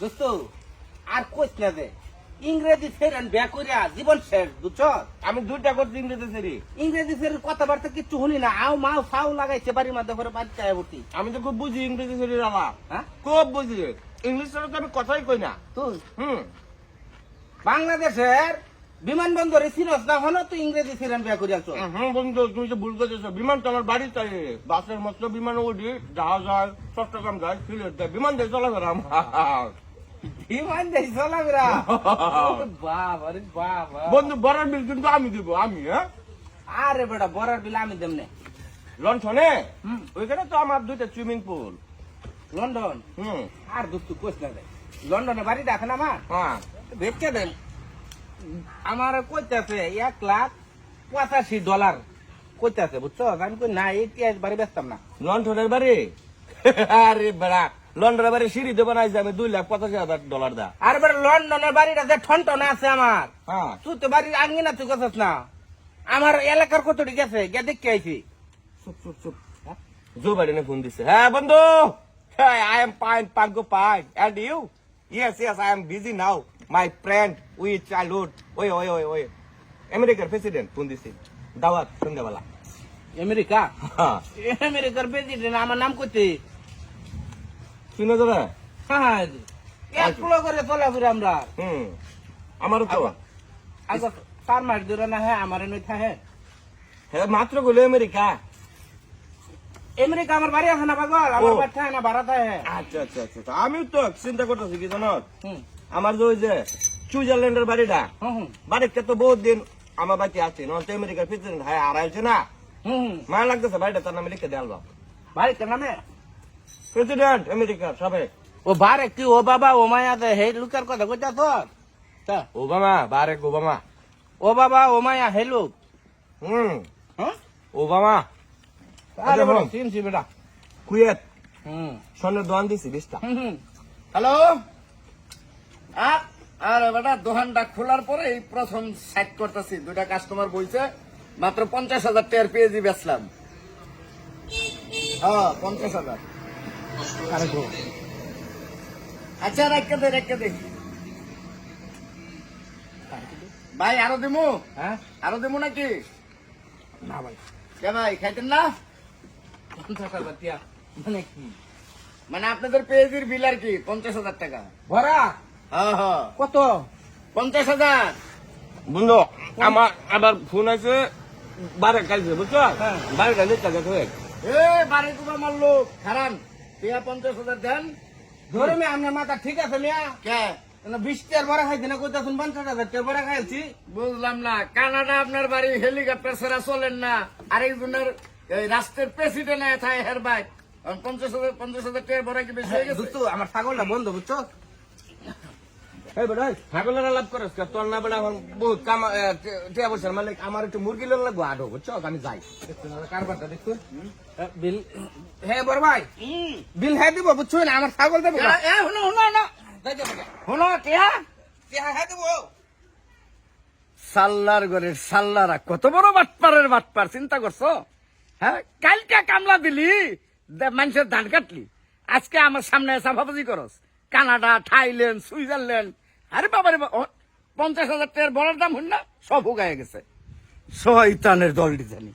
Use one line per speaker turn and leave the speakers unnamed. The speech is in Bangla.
দোস্ত আর কইস না দে ইংরেজি ফেরান বিয়া করিয়া জীবন শেষ বুঝছ?
আমি দুইটা করছি ইংরেজি সেরি
ইংরেজি ফের কথাবার্তা কিচ্ছু শুনি না আও মাও ফাও লাগাইছে বাড়ির মধ্যে করে বাড়ি চায় ভর্তি
আমি তো খুব বুঝি ইংরেজি
হ্যাঁ?
খুব বুঝি। ইংলিশ ছাড়া তো আমি কথাই কই না।
তুই?
হুম।
বাংলাদেশের বিমানবন্দরে চিনস না হলো তুই ইংরেজি ফেরান বিয়া করিয়া চল
হুম বন্ধু তুমি তো ভুল করতেছো বিমান তো আমার বাড়ি চাই। বাসের মতো বিমান উঠি জাহাজ যায় চট্টগ্রাম যায় সিলেট যায় বিমান দিয়ে চলাফেরা আমার। বন্ধু বড়ার বিল কিন্তু আমি দিব আমি হ্যাঁ?
আরে বেটা বড়ার বিল আমি দেমনে
লঞ্চনে
হুম।
ওইখানে তো আমার দুইটা সুইমিং পুল।
লন্ডন?
হুম।
আর দুঃখ কইস না দে লন্ডনে বাড়ি দেখেন আমার।
হ্যাঁ।
বেচে দেন। আমার কইতাছে এক লাখ পঁচাশি ডলার। কইতাছে বুঝছ? আমি কই না এই বাড়ি বেচতাম না।
লন্ডনের বাড়ি? আরে বেড়া লন্ডনের বাড়ি সিঁড়ি দেবো না আমি দুই লাখ পঁচাশি হাজার ডলার দা
আর বেটা লন্ডনের বাড়িটা যে ঠনটনে আছে আমার।
হ্যাঁ।
তুই তো বাড়ির আঙ্গিনা তুই গেছিস না। আমার এলাকার কতটি গেছে? গে দেখতে আইছি।
চুপ চুপ চুপ। জো বাড়ি ফোন দিছে। হ্যাঁ বন্ধু। I am fine পাগো fine and you yes yes I am busy now my friend we childhood ওই ওই ওই ওই। আমেরিকার প্রেসিডেন্ট ফোন দিছে। দাওয়াত সন্ধ্যাবেলা।
আমেরিকা?
হ্যাঁ।
আমেরিকার প্রেসিডেন্ট আমার নাম কইতে?
শুনে যাবে?
হ্যাঁ এক পুলো করে চলাফেরা আমরা।
হুম আমারও তো।
আগে চার মাস ধরে না হ্যাঁ আমার নই থাকে
হ্যাঁ। মাত্র গেলে আমেরিকা?
আমেরিকা আমার বাড়ি আছে না পাগল? আমার বাড়ি থাকে না ভাড়া থাকে
আচ্ছা আচ্ছা আচ্ছা আচ্ছা। আমি তো চিন্তা করতেছি কি জানো?
হুম।
আমার যে ওই যে সুইজারল্যান্ডের বাড়িটা বাড়িতে তো বহুত দিন আমার বাড়িতে আছে নয় আমেরিকার প্রেসিডেন্ট হ্যাঁ হারাইছে না।
হুম
মায়া লাগতেছে বাড়িটা তার নামে লিখে দেওয়া
বাড়ি কেন নামে?
প্রেসিডেন্ট আমেরিকা সবাই
ও বারে কি ও বাবা ও মায়া দে হে লুকার কথা কইতা তো।
ওবামা বারেক ওবামা
ও বাবা ও মায়া হে লুক।
হুম।
হ্যাঁ?
ওবামা
আরে
আচ্ছা,
বড়
বল।
চিনছি বেটা।
কুয়েত।
হুম।
স্বর্ণের দোয়ান দিছি বিশটা
হ্যালো? আরে বেটা দোকানটা খোলার পরে এই প্রথম সাইট করতেছি। দুইটা কাস্টমার বলছে মাত্র পঞ্চাশ হাজার টাকার পেয়েছি বেচলাম। হ্যাঁ পঞ্চাশ হাজার। আচ্ছা রেখে দে রেখে দে। ভাই আরও দিমু? হ্যাঁ? আরও দিমু নাকি? না ভাই। কে ভাই খাইতেন না? পঞ্চাশ হাজার টাকা মানে কি? মানে আপনাদের পেয়েজির বিল আর কি পঞ্চাশ হাজার টাকা। ভরা? হ্যাঁ হ্যাঁ কত? পঞ্চাশ হাজার।
বন্ধু আমার আবার ফোন আছে বারে কালছে বুঝছ?
হ্যাঁ।
বারোটা লিখতে গেছে
এ বাড়ি তোমার মারলো? খারান। টিয়া পঞ্চাশ হাজার দেন। ধরে মেয়ে আপনার মাথা ঠিক আছে মিয়া? কে? বিশ টাকার বড়া খাইছি না কোথাও শুন পঞ্চাশ হাজার টাকার বড়া খাইছি। বুঝলাম না কানাডা আপনার বাড়ি হেলিকপ্টার ছাড়া চলেন না। আরেকজনের এই রাষ্ট্রের প্রেসিডেন্ট থাকে হের ভাই। পঞ্চাশ হাজার পঞ্চাশ হাজার টাকার বড়া কি বেশি হয়ে গেছে? আমার ছাগলটা বন্ধ বুঝছ?
ছাগলের লাভ করস তোর না এখন বহুত কাম টিয়া বছর মালিক আমার একটু মুরগি লোন লাগবো আটো বুঝছ? আমি যাই।
কারবারটা বিল হ্যাঁ বড় ভাই বিল হ্যাঁ দিব বুঝছ না? আমার ছাগল দেবো না শুনো টিয়া। টিয়া হ্যাঁ দেবো।
সাল্লার ঘরের সাল্লারা কত বড় বাটপারের বাটপার চিন্তা করছ? হ্যাঁ? কালকে কামলা দিলি মানুষের ধান কাটলি। আজকে আমার সামনে সাফাবাজি করস। Canada Thailand Switzerland. আরে বাবারে পঞ্চাশ হাজার টাকার বড়ার দাম হন না? সব উগায় গেছে। শয়তানের দলটি জানি।